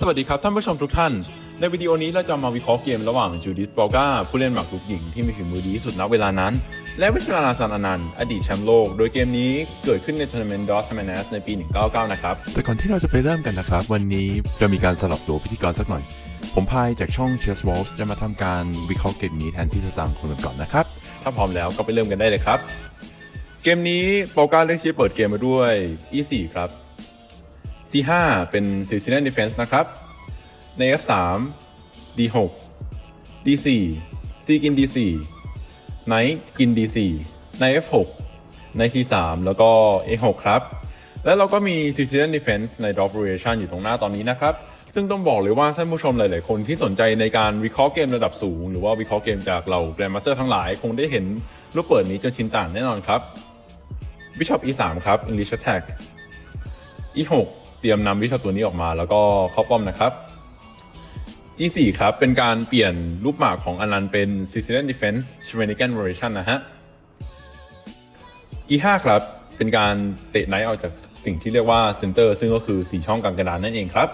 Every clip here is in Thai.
สวัสดีครับ ท่านผู้ชมทุกท่าน ในวิดีโอนี้เราจะมาวิเคราะห์เกมระหว่างจูดิธบอลกาผู้เล่นหมากรุกหญิงที่มีฝีมือดีที่สุดณเวลานั้น และวิชานาซันอนันต์อดีตแชมป์โลก โดยเกมนี้เกิดขึ้นในทัวร์นาเมนต์ดอสแมนสในปี 199 นะครับ แต่ก่อนที่เราจะไปเริ่มกันนะครับ วันนี้เรามีการสลับตัวพิธีกรสักหน่อย ผมพายจากช่อง Chess Walls จะมาทำการวิเคราะห์เกมนี้แทนที่จะตามคนก่อนนะครับ ถ้าพร้อมแล้วก็ไปเริ่มกันได้เลยครับ เกมนี้บอลกาเลือกที่เปิดเกมมาด้วย E4 ครับ C5 เป็น Sicilian Defense นะครับ ใน F3 D6 D4 C กิน D4 Knight กิน D4 ใน F6 ใน C3 แล้วก็ A6 ครับ แล้วเราก็มี Sicilian Defense ใน Drop Variation อยู่ตรงหน้าตอนนี้นะครับ ซึ่งต้องบอกเลยว่าท่านผู้ชมหลาย ๆ คนที่สนใจในการวิเคราะห์เกมระดับสูง หรือว่าวิเคราะห์เกมจากเหล่า Grandmaster ทั้งหลาย คงได้เห็นรูปเปิดนี้จนชินตานแน่นอนครับ Bishop E3 ครับ English Attack E6 เตรียมนำ Bishop ตัวนี้ออกมา แล้วก็เข้าป้อมนะครับ G4 ครับ เป็นการเปลี่ยนรูปหมากของอนันต์เป็น Sicilian Defense s c h w e n i g a n Variation นะฮะ E5 ครับ เป็นการเตะไนท์ออกจากสิ่งที่เรียกว่าเซนเตอร์ซึ่งก็คือ4ช่องกลางกระดานนั่นเองครับ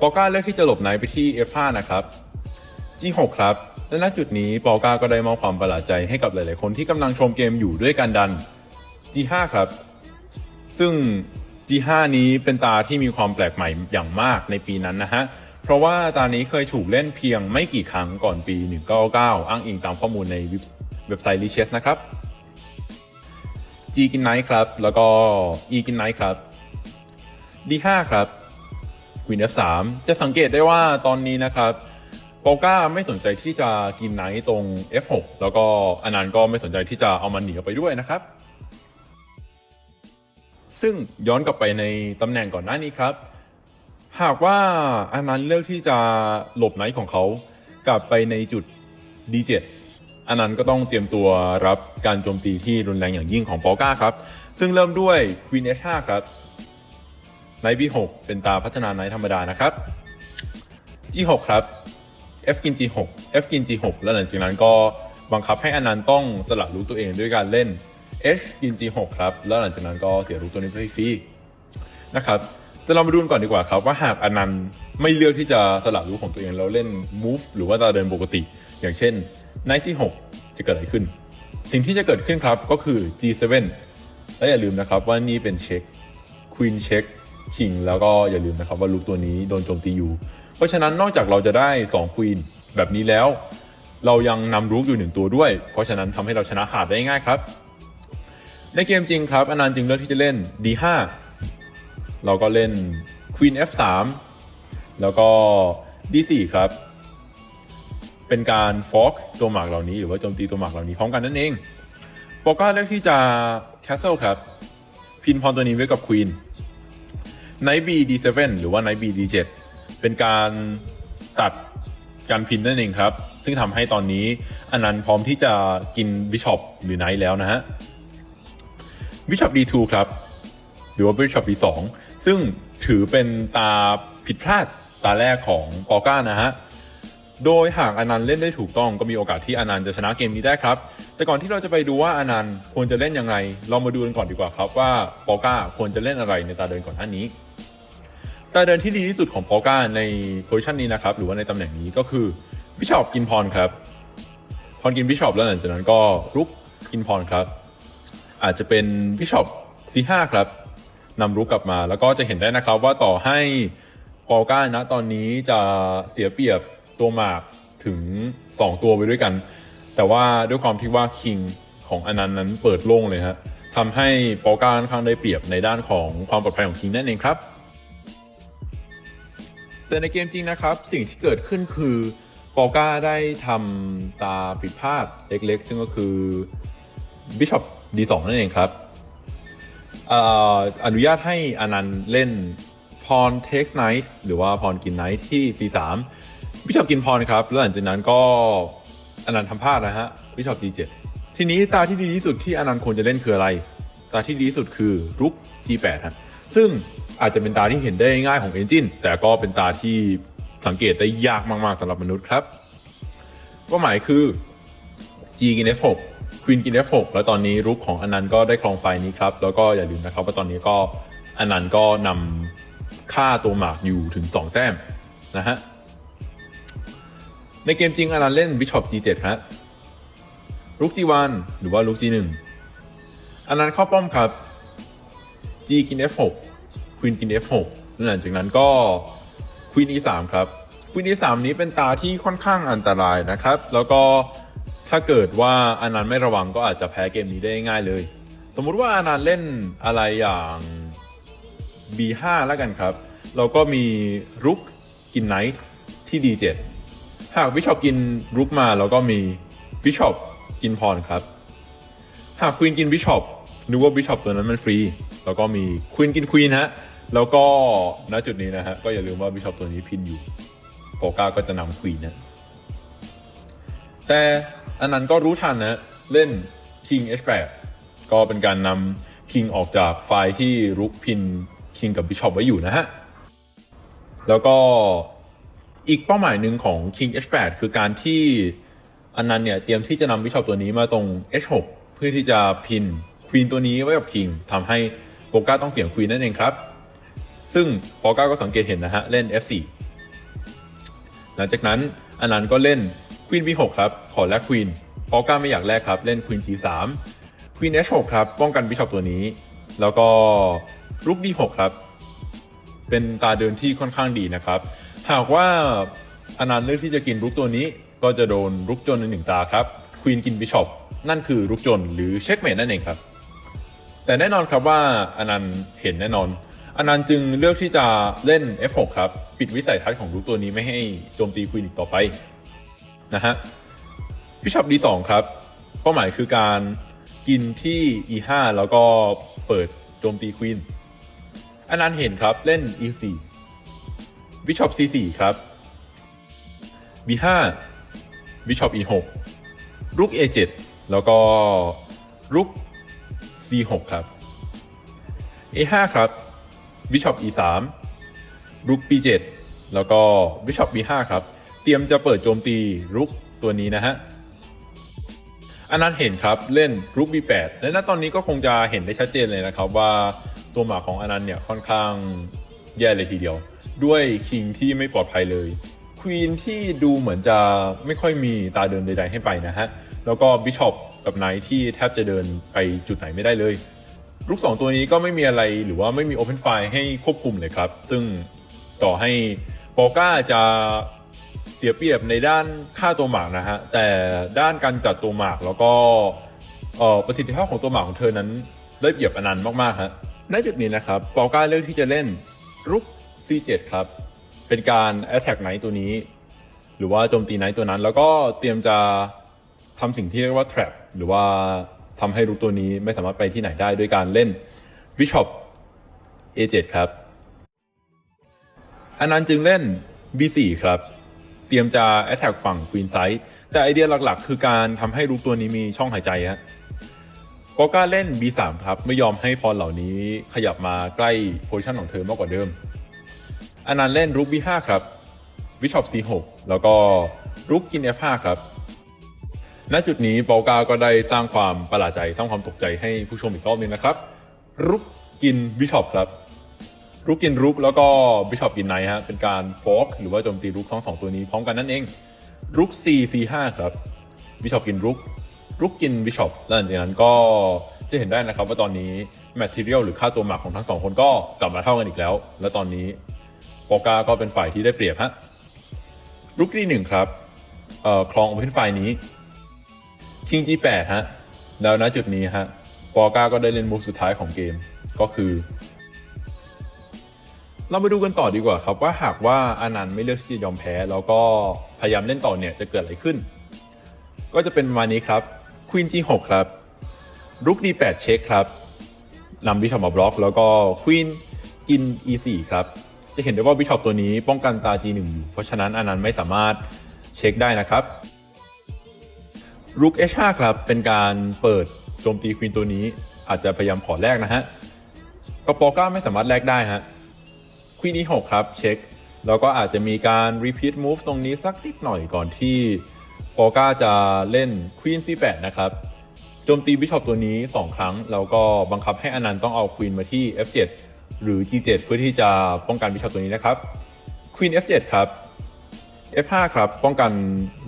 ปอก้าเลือกที่จะหลบไนท์ไปที่ F5 นะครับ G6 ครับ และณจุดนี้ปอก้าก็ได้มอบความประหลาดใจให้กับหลาย ๆ คนที่กำลังชมเกมอยู่ด้วยการดัน G5 ครับ ซึ่ง G5 นี้เป็นตาที่มีความแปลกใหม่อย่างมากในปีนั้นนะฮะ เพราะว่าตานี้เคยถูกเล่นเพียงไม่กี่ครั้งก่อนปี 199อ้างอิงตามข้อมูลในเว็บไซต์ Lichess นะครับ G กินไนท์ครับ แล้วก็ E กินไนท์ครับ D5 ครับ Queen F3 จะสังเกตได้ว่าตอนนี้นะครับโปก้าไม่สนใจที่จะกินไนท์ตรง F6 แล้วก็อนันต์ก็ไม่สนใจที่จะเอามันหนีออกไปด้วยนะครับ ซึ่งย้อนกลับไปในตำแหน่งก่อนหน้านี้ครับ หากว่าอนันต์เลือกที่จะหลบไนท์ของเขากลับไปในจุด D7 อนันต์ก็ต้องเตรียมตัวรับการโจมตีที่รุนแรงอย่างยิ่งของปอก้าครับ ซึ่งเริ่มด้วย Queen H5 ครับไนท์ B6 เป็นตาพัฒนาไนท์ธรรมดานะครับ G6 ครับ F กิน G6 F กิน G6 แล้วหลังจากนั้นก็บังคับให้อนันต์ต้องสละลูกตัวเองด้วยการเล่น H กิน G6 ครับ แล้วหลังจากนั้นก็เสียลูกตัวนี้ไปฟรีนะครับแต่เรามาดูกันก่อนดีกว่าครับว่าหากอนันต์ไม่เลือกที่จะสละลูกของตัวเองแล้วเล่น move หรือว่าตาเดินปกติ อย่างเช่น Knight C6 จะเกิดอะไรขึ้น สิ่งที่จะเกิดขึ้นครับก็คือ G7 และอย่าลืมนะครับว่านี่เป็นเช็ค Queen เช็ค King แล้วก็อย่าลืมนะครับว่าลูกตัวนี้โดนโจมตีอยู่ เพราะฉะนั้นนอกจากเราจะได้ 2 Queen แบบนี้แล้ว เรายังนำลูกอยู่หนึ่งตัวด้วย เพราะฉะนั้นทำให้เราชนะขาดได้ง่ายครับ ในเกมจริงครับอนันต์จึงเลือกที่จะเล่น D5 เราก็เล่น Queen F3 แล้วก็ D4 ครับ เป็นการฟอกตัวหมากเหล่านี้หรือว่าโจมตีตัวหมากเหล่านี้พร้อมกันนั่นเองโปก้าเลือกที่จะ Castle ครับ พินพรตัวนี้ไว้กับ Queen Knight B D7 หรือว่า Knight B D7 เป็นการตัดการพินนั่นเองครับ ซึ่งทำให้ตอนนี้อนันต์พร้อมที่จะกิน Bishop หรือ Knight แล้วนะฮะ Bishop D2 ครับ หรือว่า Bishop D2 ซึ่งถือเป็นตาผิดพลาดตาแรกของปอก้านะฮะ โดยหากอนันต์เล่นได้ถูกต้องก็มีโอกาสที่อนันต์จะชนะเกมนี้ได้ครับ แต่ก่อนที่เราจะไปดูว่าอนันต์ควรจะเล่นยังไง เรามาดูกันก่อนดีกว่าครับว่าปอก้าควรจะเล่นอะไรในตาเดินก่อนหน้านี้ตาเดินที่ดีที่สุดของปอก้าในโพซิชันนี้นะครับหรือว่าในตำแหน่งนี้ก็คือบิชอปกินพรครับพรกินบิชอปแล้วหลังจากนั้นก็รุกกินพรครับ อาจจะเป็นบิชอป C5 ครับนำรุกกลับมาแล้วก็จะเห็นได้นะครับว่าต่อให้ปอก้านะตอนนี้จะเสียเปรียบตัวหมากถึง 2 ตัวไปด้วยกัน แต่ว่าด้วยความที่ว่าคิงของอนันต์นั้นเปิดโล่งเลยฮะทำให้ปอก้าค่อนข้างได้เปรียบในด้านของความปลอดภัยของคิงนั่นเองครับ แต่ในเกมจริงนะครับ สิ่งที่เกิดขึ้นคือปอก้าได้ทำตาผิดพลาดเล็กๆ ซึ่งก็คือ Bishop D2 นั่นเองครับอ่ออนุญาตให้อนันต์เล่นพร Takes Knight หรือว่าพรกิน Knight ที่ C3 Bishop กินพรครับ แล้วหลังจากนั้นก็อนันต์ทำพลาดนะฮะ Bishop D7 ทีนี้ตาที่ดีที่สุดที่อนันต์ควรจะเล่นคืออะไร ตาที่ดีที่สุดคือรุก G8 ฮะซึ่งอาจจะเป็นตาที่เห็นได้ง่ายของ Engine แต่ก็เป็นตาที่สังเกตได้ยากมาก ๆสำหรับมนุษย์ครับก็หมายคือ G กิน F6 Queen กิน F6 แล้วตอนนี้รุกของอนันต์ก็ได้ครองไฟนี้ครับ แล้วก็อย่าลืมนะครับว่าตอนนี้ก็อนันต์ก็นำค่าตัวหมากอยู่ถึง 2 แต้มนะฮะ ในเกมจริงอนันต์เล่น Bishop G7 ฮะลุก G1 หรือว่าลุก G1 อนันต์เข้าป้อมครับ G กิน F6 Queen กิน F6 หลังจากนั้นก็ Queen E3 ครับ Queen E3 นี้เป็นตาที่ค่อนข้างอันตรายนะครับ แล้วก็ ถ้าเกิดว่าอนันต์ไม่ระวังก็อาจจะแพ้เกมนี้ได้ง่ายเลย สมมุติว่าอนันต์เล่นอะไรอย่าง B5 แล้วกันครับ เราก็มีรุกกินไนท์ที่ D7 หากบิชอปกินรุกมาเราก็มีบิชอปกินพรครับ หากควีนกินบิชอปนึกว่าบิชอปตัวนั้นมันฟรี แล้วก็มีควีนกินควีนฮะ แล้วก็ณจุดนี้นะฮะก็อย่าลืมว่าบิชอปตัวนี้พินอยู่โปก้าก็จะนำควีนนะแต่ อันนั้นก็รู้ทันนะเล่น King H8 ก็เป็นการนำ King ออกจากไฟล์ที่รุกพิน King กับ Bishop ไว้อยู่นะฮะ แล้วก็อีกเป้าหมายหนึ่งของ King H8 คือการที่อันนั้นเนี่ยเตรียมที่จะนำ Bishop ตัวนี้มาตรง H6 เพื่อที่จะพิน Queen ตัวนี้ไว้กับ King ทำให้โปก้าต้องเสียง Queen นั่นเองครับ ซึ่งโปก้าก็สังเกตเห็นนะฮะเล่น F4 หลังจากนั้นอันนั้นก็เล่น Queen B6 ครับ ขอแลก Queen โปก้าไม่อยากแลกครับ เล่น Queen G3 Queen H6 ครับ ป้องกัน Bishop ตัวนี้ แล้วก็รุก D6 ครับ เป็นตาเดินที่ค่อนข้างดีนะครับ หากว่าอนันต์เลือกที่จะกินรุกตัวนี้ ก็จะโดนรุกจนในหนึ่งตาครับ ควีนกินบิชอปนั่นคือรุกจนหรือเช็คเมทนั่นเองครับ แต่แน่นอนครับว่าอนันต์เห็นแน่นอนอนันต์จึงเลือกที่จะเล่น F6 ครับ ปิดวิสัยทัศน์ของรุกตัวนี้ไม่ให้โจมตีควีนอีกต่อไป นะฮะบิชอป D2 ครับเป้าหมายคือการกินที่ E5 แล้วก็เปิดโจมตีควีนอันนันเห็นครับเล่น E4 Bishop C4 ครับ B5 Bishop E6 รุก A7 แล้วก็รุก C6 ครับ A5 ครับ Bishop E3 รุก B7 แล้วก็ Bishop B5 ครับ รียมจะเปิดโจมตีรุกตัวนี้นะฮะอันนั้นเห็นครับเล่นรุก B8 และณตอนนี้ก็คงจะเห็นได้ชัดเจนเลยนะครับว่าตัวหมาของอนันต์เนี่ยค่อนข้างแย่เลยทีเดียว ด้วยคิงที่ไม่ปลอดภัยเลยควีนที่ดูเหมือนจะไม่ค่อยมีตาเดินใดๆให้ไปนะฮะแล้วก็บิชอปกับไนท์ที่แทบจะเดินไปจุดไหนไม่ได้เลยลูกสองตัวนี้ก็ไม่มีอะไรหรือว่าไม่มี Open File ให้ควบคุมเลยครับ ซึ่งต่อให้โปก้าจะ เสียเปรียบในด้านค่าตัวหมากนะฮะ แต่ด้านการจัดตัวหมากแล้วก็ประสิทธิภาพของตัวหมากของเธอนั้นได้เปรียบอนันต์มากๆฮะในจุดนี้นะครับโปก้าเลือกที่จะเล่นรุก C7 ครับ เป็นการ Attack Knight ตัวนี้ หรือว่าโจมตีไนท์ตัวนั้น แล้วก็เตรียมจะทำสิ่งที่เรียกว่า trap หรือว่าทำให้รูกตัวนี้ไม่สามารถไปที่ไหนได้ด้วยการเล่น Bishop A7 ครับอันนั้นจึงเล่น B4 ครับ เตรียมจะ attack ฝั่ง Queen Side แต่ไอเดียหลักๆ คือการทำให้รูกตัวนี้มีช่องหายใจฮะก็กล้าเล่น B3 ครับ ไม่ยอมให้พรเหล่านี้ขยับมาใกล้โพซิชันของเธอมากกว่าเดิมอันนั้นเล่นรุก B5 ครับ Bishop C6 แล้วก็รุกกิน F5 ครับณจุดนี้เปากาก็ได้สร้างความประหลาดใจสร้างความตกใจให้ผู้ชมอีกรอบนึงนะครับ รุกกิน Bishop ครับ รุกกินรุกแล้วก็ Bishop กินไนท์ฮะ เป็นการฟอกหรือว่าโจมตีรุกทั้งสองตัวนี้พร้อมกันนั่นเอง รุก C C5 ครับ Bishop กินรุก รุกกิน Bishop แล้วหลังจากนั้นก็จะเห็นได้นะครับว่าตอนนี้ Material หรือค่าตัวหมากของทั้งสองคนก็กลับมาเท่ากันอีกแล้ว และตอนนี้โปกาก็เป็นฝ่ายที่ได้เปรียบฮะรุกที่หนึ่งครับเอ่อคลอง Open File นี้ King G8 ฮะแล้วณจุดนี้ฮะปอก้าก็ได้เล่นมูฟสุดท้ายของเกม ก็คือ เรามาดูกันต่อดีกว่าครับว่าหากว่าอานันต์ไม่เลือกที่จะยอมแพ้ แล้วก็พยายามเล่นต่อเนี่ยจะเกิดอะไรขึ้น ก็จะเป็นประมาณนี้ครับ Queen G6 ครับรุก D8 เช็คครับนำบิชอปมาบล็อก แล้วก็ Queen กิน E4 ครับ จะเห็นได้ว่าบิชอปตัวนี้ป้องกันตา G1 อยู่ เพราะฉะนั้นอานันต์ไม่สามารถเช็คได้นะครับรุก H5 ครับ เป็นการเปิดโจมตีควีนตัวนี้ อาจจะพยายามขอแลกนะฮะกระปอก้าไม่สามารถแลกได้ฮะ ควีน E6 ครับ เช็ค แล้วก็อาจจะมีการ repeat move ตรงนี้สักนิดหน่อยก่อนที่ปอก้าจะเล่นควีน C8 นะครับโจมตีบิชอปตัวนี้ 2 ครั้ง แล้วก็บังคับให้อนันต์ต้องเอาควีนมาที่ F7 หรือ G7 เพื่อที่จะป้องกันบิชอปตัวนี้นะครับ Queen F7 ครับ F5 ครับป้องกัน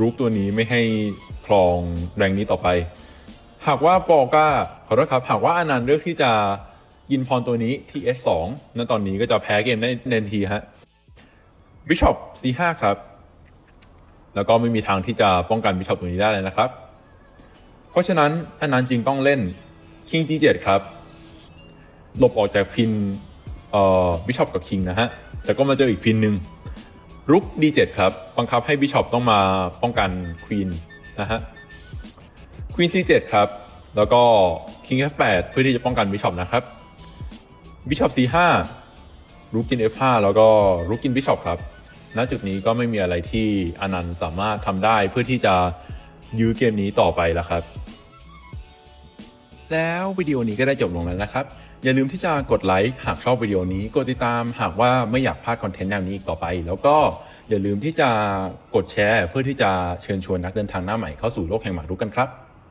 รูปตัวนี้ไม่ให้ครองแรงนี้ต่อไป หากว่าปอก้าขอโทษครับ หากว่าอนันต์เลือกที่จะ ยินพรตัวนี้ที่ H2 นั้นตอนนี้ก็จะแพ้เกมได้ในทันทีฮะ Bishop C5 ครับ แล้วก็ไม่มีทางที่จะป้องกัน Bishop ตัวนี้ได้เลยนะครับ เพราะฉะนั้นอนันต์จึงต้องเล่น King G7 ครับ หลบออกจากพินเอ่อ Bishop กับ King นะฮะ แต่ก็มาเจออีกพินหนึ่งรุก D7 ครับ บังคับให้ Bishop ต้องมาป้องกัน Queen นะฮะ Queen C7 ครับ แล้วก็ King F8 เพื่อที่จะป้องกัน Bishop นะครับ Bishop C5 รุกกิน F5 แล้วก็รุกกิน Bishop ครับ ณ จุดนี้ก็ไม่มีอะไรที่อนันต์สามารถทำได้เพื่อที่จะยื้อเกมนี้ต่อไปแล้วครับ แล้ววิดีโอนี้ก็ได้จบลงแล้วนะครับ อย่าลืมที่จะกดไลค์หากชอบวิดีโอนี้ กดติดตามหากว่าไม่อยากพลาดคอนเทนต์แนวนี้อีกต่อไป แล้วก็อย่าลืมที่จะกดแชร์ เพื่อที่จะเชิญชวนนักเดินทางหน้าใหม่เข้าสู่โลกแห่งหมากรุกกันครับ